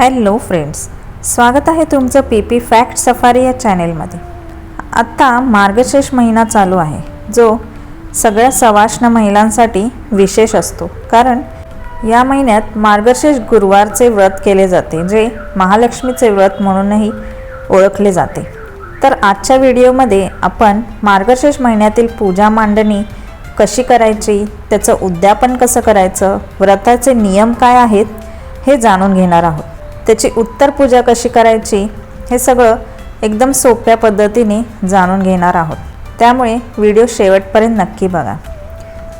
Hello friends स्वागत आहे तुमचं पी पी फॅक्ट सफारी या चॅनेलमध्ये. आत्ता मार्गशीर्ष महिना चालू आहे जो सगळ्या सवाष्ण महिलांसाठी विशेष असतो. कारण या महिन्यात मार्गशीर्ष गुरुवारचे व्रत केले जाते जे महालक्ष्मीचे व्रत म्हणूनही ओळखले जाते. तर आजच्या व्हिडिओमध्ये आपण मार्गशीर्ष महिन्यातील पूजा मांडणी कशी करायची त्याचं उद्यापन कसं करायचं व्रताचे नियम काय आहेत हे जाणून घेणार आहोत. त्याची उत्तर पूजा कशी करायची हे सगळं एकदम सोप्या पद्धतीने जाणून घेणार आहोत. त्यामुळे व्हिडिओ शेवटपर्यंत नक्की बघा.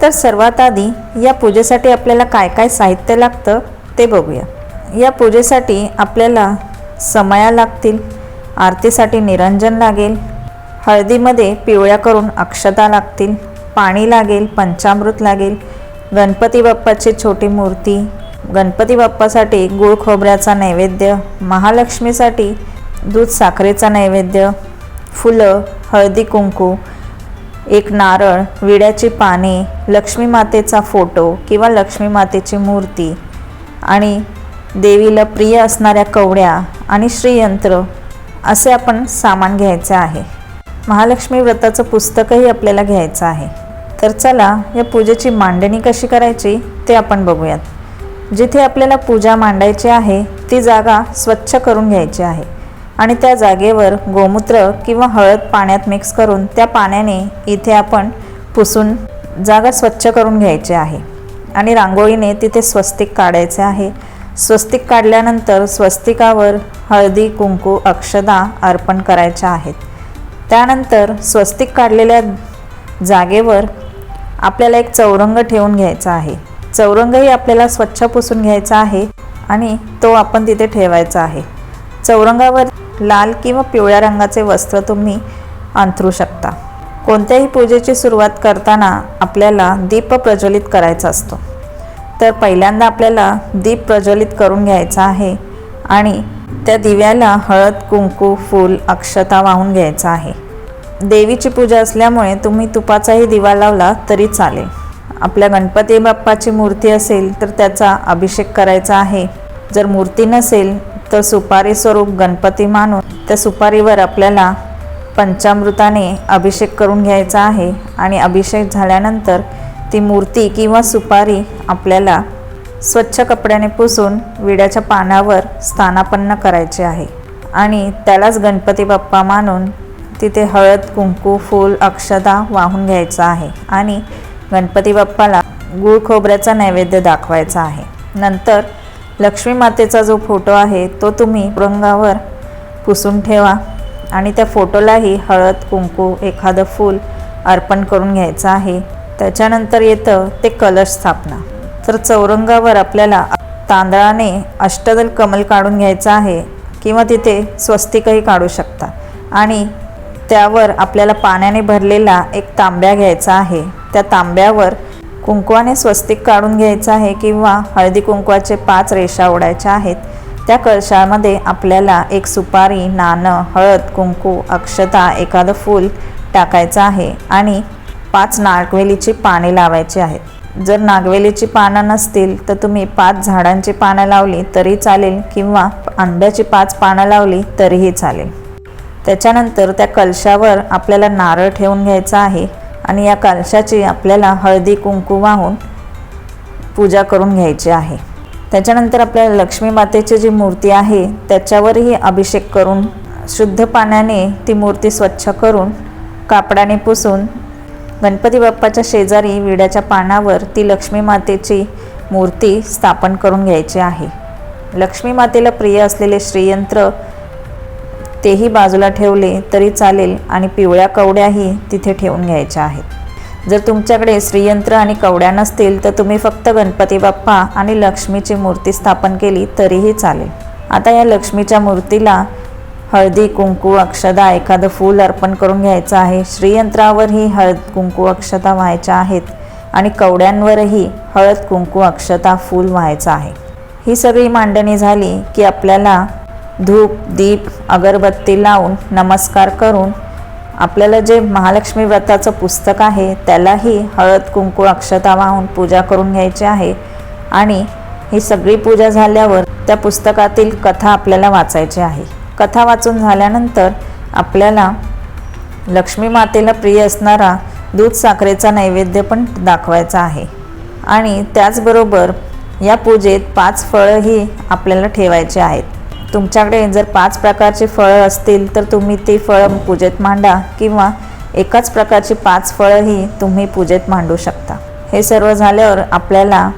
तर सर्वात आधी या पूजेसाठी आपल्याला काय काय साहित्य लागतं ते बघूया. या पूजेसाठी आपल्याला समया लागतील आरतीसाठी निरंजन लागेल हळदीमध्ये पिवळ्या करून अक्षता लागतील पाणी लागेल पंचामृत लागेल गणपती बाप्पाची छोटी मूर्ती गणपती बाप्पासाठी गुळ खोबऱ्याचा नैवेद्य महालक्ष्मीसाठी दूध साखरेचा नैवेद्य फुलं हळदी कुंकू एक नारळ विड्याची पाने लक्ष्मी मातेचा फोटो किंवा लक्ष्मी मातेची मूर्ती आणि देवीला प्रिय असणाऱ्या कवड्या आणि श्रीयंत्र असे आपण सामान घ्यायचे आहे. महालक्ष्मी व्रताचं पुस्तकही आपल्याला घ्यायचं आहे. तर चला या पूजेची मांडणी कशी करायची ते आपण बघूयात. जिथे आपल्याला पूजा मांडायची आहे ती जागा स्वच्छ करून घ्यायची आहे. आणि त्या जागेवर गोमूत्र किंवा हळद पाण्यात मिक्स करून त्या पाण्याने इथे आपण पुसून जागा स्वच्छ करून घ्यायची आहे. आणि रांगोळीने तिथे स्वस्तिक काढायचे आहे. स्वस्तिक काढल्यानंतर स्वस्तिकावर हळदी कुंकू अक्षदा अर्पण करायच्या आहेत. त्यानंतर स्वस्तिक काढलेल्या जागेवर आपल्याला एक चौरंग ठेवून घ्यायचा आहे. चौरंगही आपल्याला स्वच्छ पुसून घ्यायचा आहे आणि तो आपण तिथे ठेवायचा आहे. चौरंगावर लाल किंवा पिवळ्या रंगाचे वस्त्र तुम्ही अंथरू शकता. कोणत्याही पूजेची सुरुवात करताना आपल्याला दीप प्रज्वलित करायचा असतो. तर पहिल्यांदा आपल्याला दीप प्रज्वलित करून घ्यायचा आहे आणि त्या दिव्याला हळद कुंकू फूल अक्षता वाहून घ्यायचा आहे. देवीची पूजा असल्यामुळे तुम्ही तुपाचाही दिवा लावला तरी चालेल. आपल्या गणपती बाप्पाची मूर्ती असेल तर त्याचा अभिषेक करायचा आहे. जर मूर्ती नसेल तर सुपारी स्वरूप गणपती मानून त्या सुपारीवर आपल्याला पंचामृताने अभिषेक करून घ्यायचा आहे आणि अभिषेक झाल्यानंतर ती मूर्ती किंवा सुपारी आपल्याला स्वच्छ कपड्याने पुसून विड्याच्या पानावर स्थानापन्न करायचे आहे. आणि त्यालाच गणपती बाप्पा मानून तिथे हळद कुंकू फूल अक्षदा वाहून घ्यायचं आहे. आणि गणपती बाप्पाला गूळ खोबऱ्याचा नैवेद्य दाखवायचा आहे. नंतर लक्ष्मी मातेचा जो फोटो आहे तो तुम्ही रंगावर पुसून ठेवा आणि त्या फोटोलाही हळद कुंकू एखादं फूल अर्पण करून घ्यायचं आहे. त्याच्यानंतर येतं ते कलश स्थापना. तर चौरंगावर आपल्याला तांदळाने अष्टदल कमल काढून घ्यायचं आहे किंवा तिथे स्वस्तिकही काढू शकता. आणि त्यावर आपल्याला पाण्याने भरलेला एक तांब्या घ्यायचा आहे. त्या तांब्यावर कुंकवाने स्वस्तिक काढून घ्यायचं आहे किंवा हळदी कुंकवाचे पाच रेषा ओढायच्या आहेत. त्या कळशामध्ये आपल्याला एक सुपारी नाणं हळद कुंकू अक्षता एखादं फूल टाकायचं आहे आणि पाच नागवेलीची पाने लावायची आहेत. जर नागवेलीची पानं नसतील तर तुम्ही पाच झाडांची पानं लावली तरी चालेल किंवा आंब्याची पाच पानं लावली तरीही चालेल. त्याच्यानंतर त्या कलशावर आपल्याला नारळ ठेवून घ्यायचा आहे. आणि या कलशाची आपल्याला हळदी कुंकू वाहून पूजा करून घ्यायची आहे. त्याच्यानंतर आपल्याला लक्ष्मी मातेची जी मूर्ती आहे त्याच्यावरही अभिषेक करून शुद्ध पाण्याने ती मूर्ती स्वच्छ करून कापडाने पुसून गणपती बाप्पाच्या शेजारी विड्याच्या पानावर ती लक्ष्मी मातेची मूर्ती स्थापन करून घ्यायची आहे. लक्ष्मी मातेला प्रिय असलेले श्रीयंत्र तेही बाजूला ठेवले तरी चालेल आणि पिवळ्या कवड्याही तिथे ठेवून घ्यायच्या आहेत. जर तुमच्याकडे श्रीयंत्र आणि कवड्या नसतील तर तुम्ही फक्त गणपती बाप्पा आणि लक्ष्मीची मूर्ती स्थापन केली तरीही चालेल. आता या लक्ष्मीच्या मूर्तीला हळदी कुंकू अक्षदा एखादं फूल अर्पण करून घ्यायचं आहे. श्रीयंत्रावरही हळद कुंकू अक्षता व्हायच्या आहेत आणि कवड्यांवरही हळद कुंकू अक्षता फूल व्हायचं आहे. ही सगळी मांडणी झाली की आपल्याला धूप दीप अगरबत्ती लावून नमस्कार करून आपल्याला जे महालक्ष्मी व्रताचं पुस्तक आहे त्यालाही हळद कुंकू अक्षता वाहून पूजा करून घ्यायची आहे. आणि ही सगळी पूजा झाल्यावर त्या पुस्तकातील कथा आपल्याला वाचायची आहे. कथा वाचून झाल्यानंतर आपल्याला लक्ष्मी मातेला प्रिय असणारा दूध साखरेचा नैवेद्य पण दाखवायचा आहे. आणि त्याचबरोबर या पूजेत पाच फळंही आपल्याला ठेवायची आहेत. तुमच्याकडे जर पाच प्रकारची फळं असतील तर तुम्ही ती फळं पूजेत मांडा किंवा एकाच प्रकारची पाच फळंही तुम्ही पूजेत मांडू शकता. हे सर्व झाल्यावर आपल्याला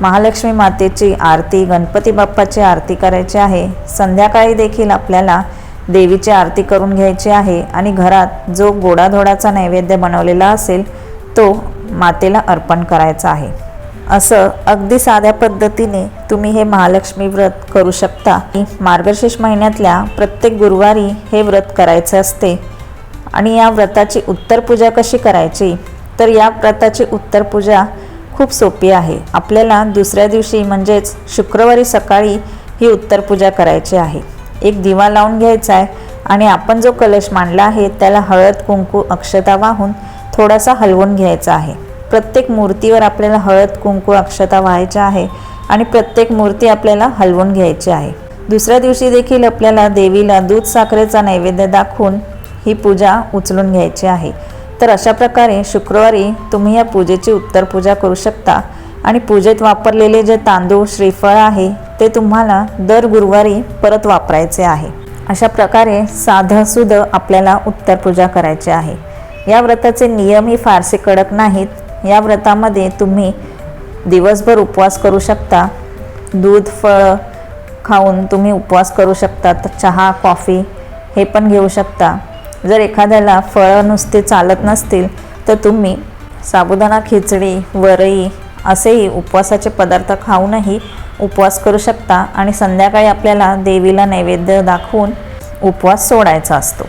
महालक्ष्मी मातेची आरती गणपती बाप्पाची आरती करायची आहे. संध्याकाळी देखील आपल्याला देवीची आरती करून घ्यायची आहे आणि घरात जो गोडाधोडाचा नैवेद्य बनवलेला असेल तो मातेला अर्पण करायचा आहे. असं अगदी साध्या पद्धतीने तुम्ही हे महालक्ष्मी व्रत करू शकता. मार्गशीर्ष महिन्यातल्या प्रत्येक गुरुवारी हे व्रत करायचे असते. आणि या व्रताची उत्तर पूजा कशी करायची? तर या व्रताची उत्तर पूजा खूप सोपी आहे. आपल्याला दुसऱ्या दिवशी म्हणजेच शुक्रवारी सकाळी ही उत्तर पूजा करायची आहे. एक दिवा लावून घ्यायचा आहे आणि आपण जो कलश मांडला आहे त्याला हळद कुंकू अक्षता वाहून थोडासा हलवून घ्यायचा आहे. प्रत्येक मूर्तीवर आपल्याला हळद कुंकू अक्षता व्हायच्या आहे आणि प्रत्येक मूर्ती आपल्याला हलवून घ्यायची आहे. दुसऱ्या दिवशी देखील आपल्याला देवीला दूध साखरेचा नैवेद्य दाखवून ही पूजा उचलून घ्यायची आहे. तर अशा प्रकारे शुक्रवारी तुम्ही या पूजेची उत्तर पूजा करू शकता आणि पूजेत वापरलेले जे तांदूळ श्रीफळ आहे ते तुम्हाला दर गुरुवारी परत वापरायचे आहे. अशा प्रकारे साधं आपल्याला उत्तर पूजा करायची आहे. या व्रताचे नियमही फारसे कडक नाहीत या व्रतामध्ये तुम्ही दिवसभर उपवास करू शकता. दूध फळं खाऊन तुम्ही उपवास करू शकता. तर चहा कॉफी हे पण घेऊ शकता. जर एखाद्याला फळं नुसते चालत नसतील तर तुम्ही साबुदाणा खिचडी वरई असेही उपवासाचे पदार्थ खाऊनही उपवास करू शकता आणि संध्याकाळी आपल्याला देवीला नैवेद्य दाखवून उपवास सोडायचा असतो.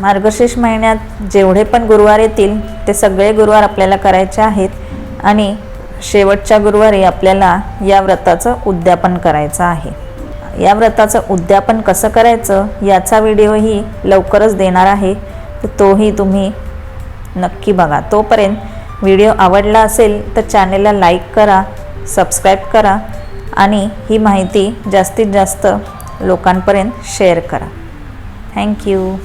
मार्गशीर्ष महिन्यात जेवढे पण गुरुवार येतील ते सगळे गुरुवार आपल्याला करायचे आहेत आणि शेवटच्या गुरुवारी आपल्याला या व्रताचं उद्यापन करायचं आहे. या व्रताचं उद्यापन कसं करायचं याचा व्हिडिओही लवकरच देणार आहे. तर तोही तुम्ही नक्की बघा. तोपर्यंत व्हिडिओ आवडला असेल तर चॅनेलला लाईक करा सबस्क्राईब करा आणि ही माहिती जास्तीत जास्त लोकांपर्यंत शेअर करा. थँक्यू.